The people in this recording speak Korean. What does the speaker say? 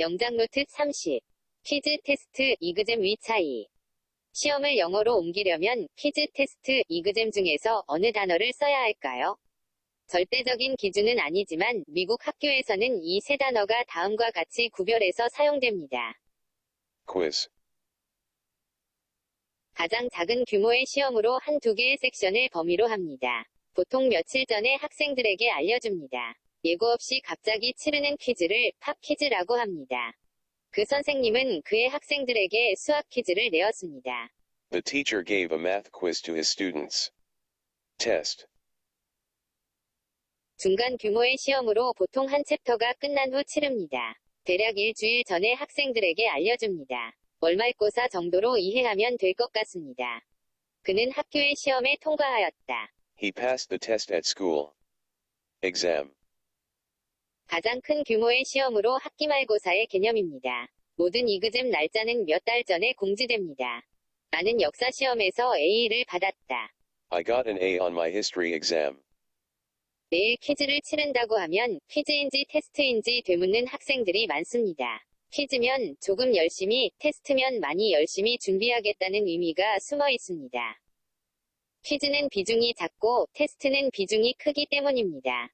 영장 노트 30. 퀴즈 테스트 이그잼 위 차이. 시험을 영어로 옮기려면 퀴즈 테스트 이그잼 중에서 어느 단어를 써야 할까요? 절대적인 기준은 아니지만 미국 학교에서는 이 세 단어가 다음과 같이 구별해서 사용됩니다. quiz, 가장 작은 규모의 시험으로 한 두 개의 섹션을 범위로 합니다. 보통 며칠 전에 학생들에게 알려줍니다. 예고 없이 갑자기 치르는 퀴즈를 팝 퀴즈라고 합니다. 그 선생님은 그의 학생들에게 수학 퀴즈를 내었습니다. the teacher gave a math quiz to his students. Test, 중간 규모의 시험으로 보통 한 챕터가 끝난 후 치릅니다. 대략 일주일 전에 학생들에게 알려줍니다. 월말고사 정도로 이해하면 될 것 같습니다. 그는 학교의 시험에 통과하였다. he passed the test at school. Exam, 가장 큰 규모의 시험으로 학기말고사의 개념입니다. 모든 이그잼 날짜는 몇 달 전에 공지됩니다. 나는 역사 시험에서 A를 받았다. I got an A on my history exam. 내일 퀴즈를 치른다고 하면 퀴즈인지 테스트인지 되묻는 학생들이 많습니다. 퀴즈면 조금 열심히, 테스트면 많이 열심히 준비하겠다는 의미가 숨어 있습니다. 퀴즈는 비중이 작고 테스트는 비중이 크기 때문입니다.